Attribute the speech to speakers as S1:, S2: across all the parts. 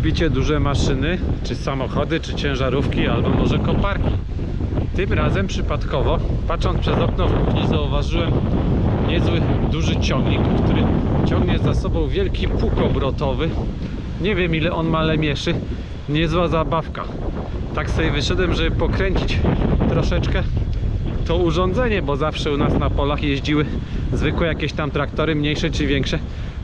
S1: lubicie duże maszyny, czy samochody, czy ciężarówki, albo może koparki. Tym razem przypadkowo, patrząc przez okno w kuchni, zauważyłem niezły, duży ciągnik, który ciągnie za sobą wielki pług obrotowy. Nie wiem ile on ma lemieszy, niezła zabawka. Tak sobie wyszedłem, żeby pokręcić troszeczkę to urządzenie, bo zawsze u nas na polach jeździły zwykłe jakieś tam traktory, mniejsze czy większe.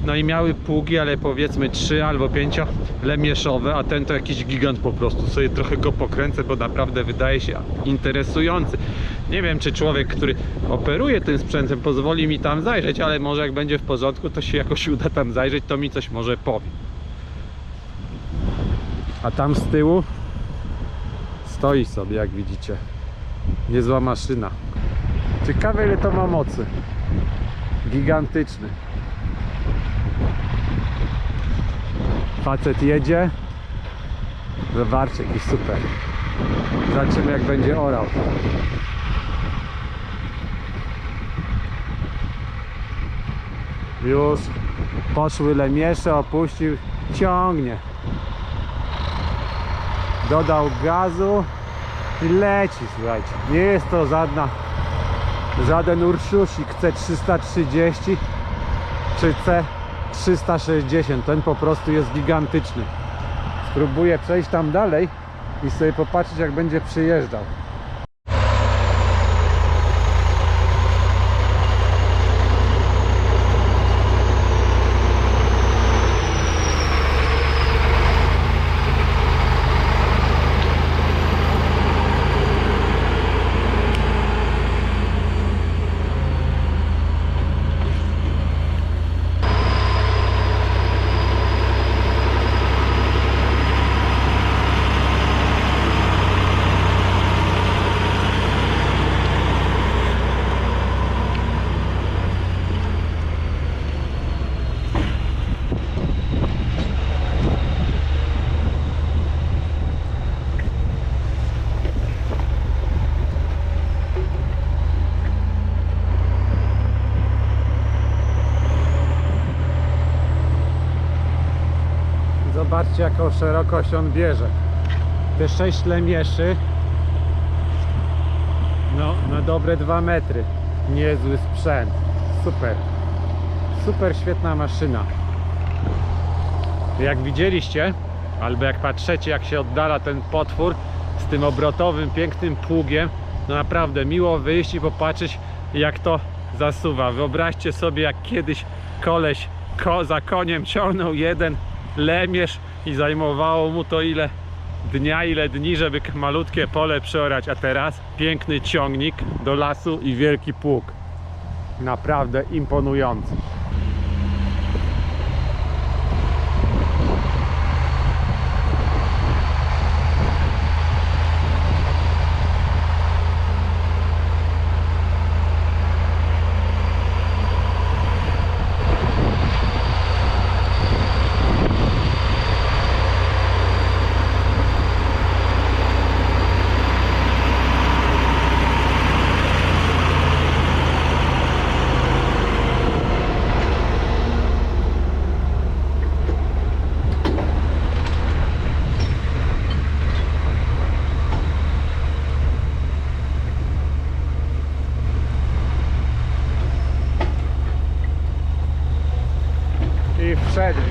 S1: No i miały pługi, ale powiedzmy 3 albo 5 lemieszowe, a ten to jakiś gigant po prostu. Sobie trochę go pokręcę, bo naprawdę wydaje się interesujący. Nie wiem, czy człowiek, który operuje tym sprzętem, pozwoli mi tam zajrzeć, ale może jak będzie w porządku, to się jakoś uda tam zajrzeć, to mi coś może powie. A tam z tyłu stoi sobie, jak widzicie. Niezła maszyna. Ciekawe ile to ma mocy. Gigantyczny. Facet jedzie. Zobaczcie, jakiś super. Zobaczymy jak będzie orał. Już poszły lemiesze, opuścił, ciągnie. Dodał gazu i leci, słuchajcie. Nie jest to żadna żaden Urszusik C330 czy C360. Ten po prostu jest gigantyczny. Spróbuję przejść tam dalej i sobie popatrzeć jak będzie przyjeżdżał. Zobaczcie jaką szerokość on bierze. Te 6 lemieszy no na dobre 2 metry. Niezły sprzęt. Super. Super świetna maszyna. Jak widzieliście, albo jak patrzycie jak się oddala ten potwór z tym obrotowym, pięknym pługiem, no naprawdę miło wyjść i popatrzeć jak to zasuwa. Wyobraźcie sobie jak kiedyś koleś ko za koniem ciągnął jeden lemierz i zajmowało mu to ile dnia, ile dni, żeby malutkie pole przeorać, a teraz piękny ciągnik do lasu i wielki pług. Naprawdę imponujący.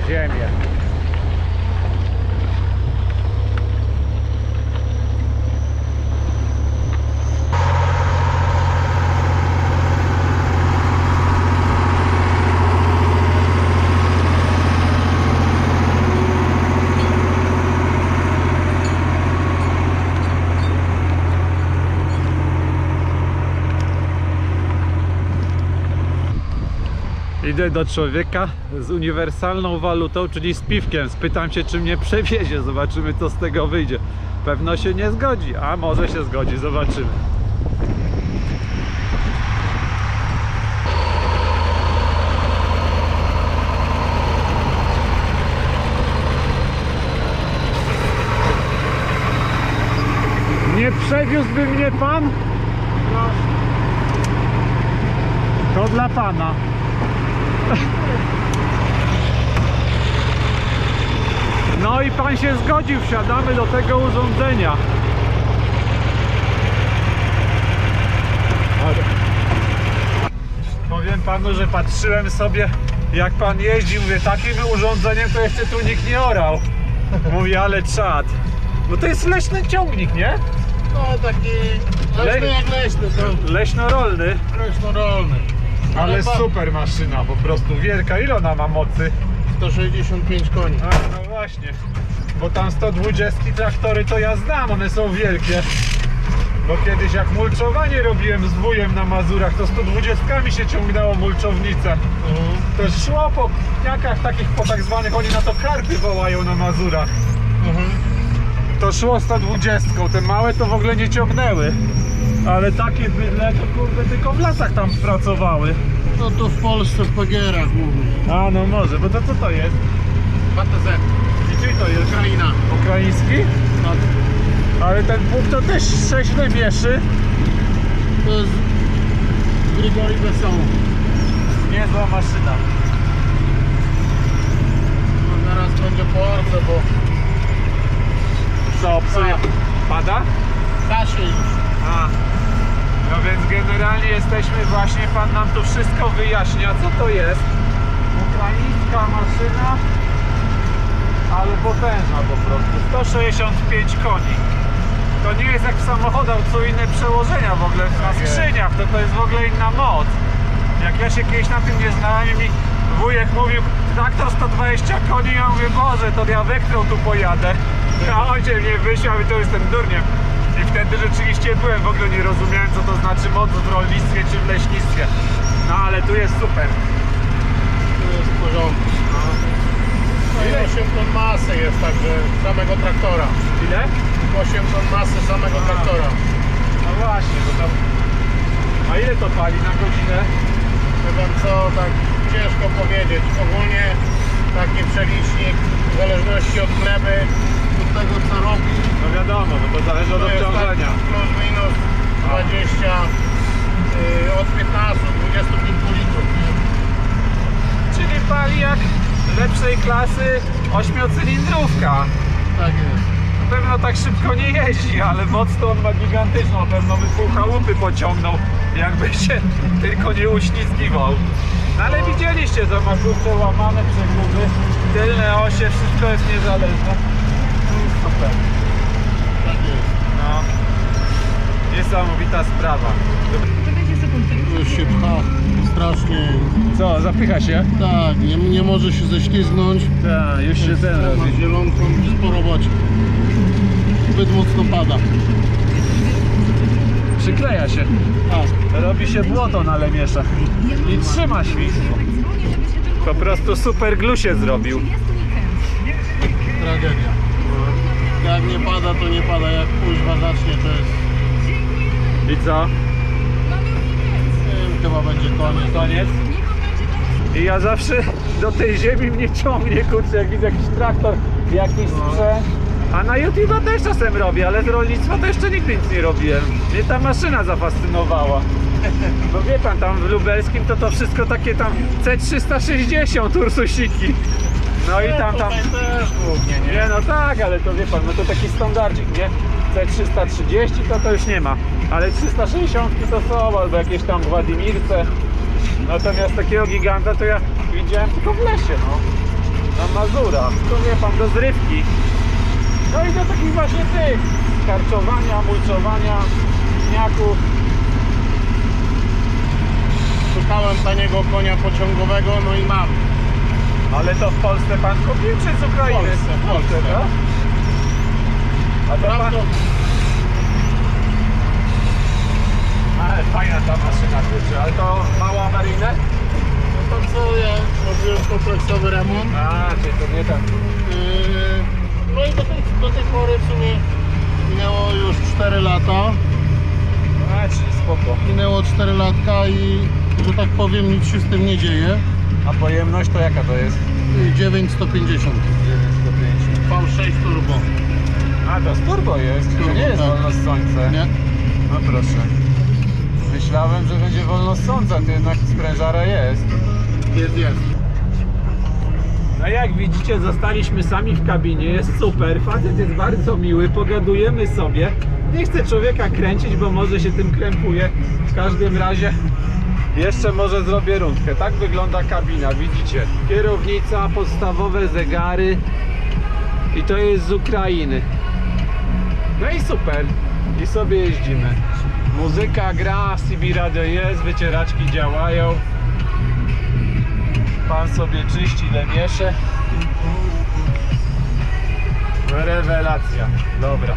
S1: journey. Idę do człowieka z uniwersalną walutą, czyli z piwkiem. Spytam się, czy mnie przewiezie. Zobaczymy, co z tego wyjdzie. Pewno się nie zgodzi, a może się zgodzi. Zobaczymy. Nie przewiózłby mnie pan? To dla pana. No i pan się zgodził, wsiadamy do tego urządzenia. Powiem panu, że patrzyłem sobie jak pan jeździ, mówię takim urządzeniem to jeszcze tu nikt nie orał. Mówię, ale czad. Bo to jest leśny ciągnik, nie?
S2: No taki leśny
S1: Le-
S2: jak leśny, to
S1: Leśnorolny.
S2: leśno-rolny.
S1: Ale super maszyna, po prostu wielka. Ile ona ma mocy?
S2: 165 koni.
S1: A, no właśnie. Bo tam 120 traktory to ja znam, one są wielkie. Bo kiedyś jak mulczowanie robiłem z wujem na Mazurach, to 120 mi się ciągnęło mulczownica.
S2: Mhm.
S1: To szło po pniakach takich, po tak zwanych, oni na to karpy wołają na Mazurach.
S2: Mhm.
S1: To szło 120, te małe to w ogóle nie ciągnęły. Ale takie bydle to kurde tylko w lasach tam pracowały.
S2: No to w Polsce w Pegierach głównie.
S1: A no może, bo to co to jest?
S2: PTZ,
S1: I czyj to jest?
S2: Ukraina.
S1: Ukraiński?
S2: Tak.
S1: Ale ten Bóg to też sześle mieszy.
S2: To jest Grigori Wesoło.
S1: Niezła maszyna.
S2: No zaraz będzie po orce, bo
S1: Co, psuje? Pada?
S2: da się już.
S1: A. No więc generalnie jesteśmy właśnie, pan nam tu wszystko wyjaśnia, co to jest. Ukraińska maszyna, ale potężna po prostu. 165 koni. To nie jest jak w samochodach, co inne przełożenia w ogóle na
S2: Tak
S1: skrzyniach, to to jest w ogóle inna moc. Jak ja się kiedyś na tym nie znałem i mi wujek mówił traktor 120 koni, ja mówię, Boże, to ja wektrą tu pojadę. A ojciec mnie wysiał i to jestem durniem. I wtedy rzeczywiście byłem, w ogóle nie rozumiałem co to znaczy moc w rolnictwie czy w leśnictwie. No ale tu jest super.
S2: To jest w porządku. No i 8 ton masy jest także samego traktora.
S1: Ile?
S2: 8 ton masy samego
S1: A.
S2: traktora.
S1: No właśnie, bo to... A ile to pali na godzinę?
S2: Nie wiem co, tak ciężko powiedzieć. Ogólnie taki przelicznik w zależności od gleby, tego co robi,
S1: No wiadomo, bo to zależy od
S2: to tak
S1: obciążenia.
S2: plus minus 20, yy, od 15 do 25 litrów.
S1: Czyli pali jak lepszej klasy ośmiocylindrówka.
S2: Tak jest.
S1: Na pewno tak szybko nie jeździ, ale moc to on ma gigantyczną. Na pewno by pół chałupy pociągnął, jakby się tylko nie uślizgiwał. No ale widzieliście, to ma kurczę łamane przeguby, tylne osie, wszystko jest niezależne. Super.
S2: Tak jest.
S1: No. Niesamowita sprawa.
S2: Już się pcha strasznie.
S1: Co, zapycha się?
S2: Tak, nie, nie może się ześlizgnąć.
S1: Tak, już
S2: Ma zielonką sporo boci. Zbyt mocno pada.
S1: Przykleja się.
S2: Tak.
S1: Robi się błoto na lemieszach. I trzyma świństwo. Po prostu super glu się zrobił.
S2: Tragedia. Jak nie pada, to nie pada. Jak kuźwa zacznie, to jest...
S1: I co?
S2: Nie wiem, chyba będzie koniec.
S1: Koniec? I ja zawsze do tej ziemi mnie ciągnie, kurczę, jak widzę jakiś traktor, jakiś sprzęt. A na YouTube też czasem robię, ale z rolnictwa to jeszcze nigdy nic nie robiłem. Mnie ta maszyna zafascynowała. Bo wie pan, tam w lubelskim to to wszystko takie tam C360 Ursusiki. No i tam, tam...
S2: Tutaj też głównie, nie?
S1: Nie no tak, ale to wie pan, no to taki standardzik, nie? C330 to to już nie ma, ale 360 to są, albo jakieś tam Władimirce. Natomiast takiego giganta to ja widziałem tylko w lesie, no. Na Mazurach, to wie pan, do zrywki. No i do takich właśnie tych, karczowania, mulczowania, śniaków.
S2: Szukałem taniego konia pociągowego, no i mam.
S1: Ale to w Polsce pan kupił czy z Ukrainy?
S2: Polsce, w Polsce.
S1: tak? A to pan... Ale fajna ta maszyna, kurczę, ale to mało awaryjne?
S2: No to co, ja robiłem kompleksowy remont.
S1: A, czyli to nie ten.
S2: Yy, No i do tej, do tej pory w sumie minęło już 4 lata.
S1: A, czyli spoko.
S2: Minęło 4 latka i, że tak powiem, nic się z tym nie dzieje.
S1: A pojemność to jaka to jest?
S2: Yy, 9150 V6 turbo.
S1: A, to z turbo jest, to nie jest
S2: tak.
S1: wolnosące.
S2: Nie?
S1: No proszę. Myślałem, że będzie wolnosąca, to jednak sprężara jest.
S2: Jest, jest.
S1: No jak widzicie, zostaliśmy sami w kabinie, jest super, facet jest bardzo miły, pogadujemy sobie. Nie chcę człowieka kręcić, bo może się tym krępuje. W każdym razie jeszcze może zrobię rundkę. Tak wygląda kabina, widzicie. Kierownica, podstawowe zegary i to jest z Ukrainy. No i super. I sobie jeździmy. Muzyka gra, CB radio jest, wycieraczki działają. Pan sobie czyści lemiesze. Rewelacja. Dobra.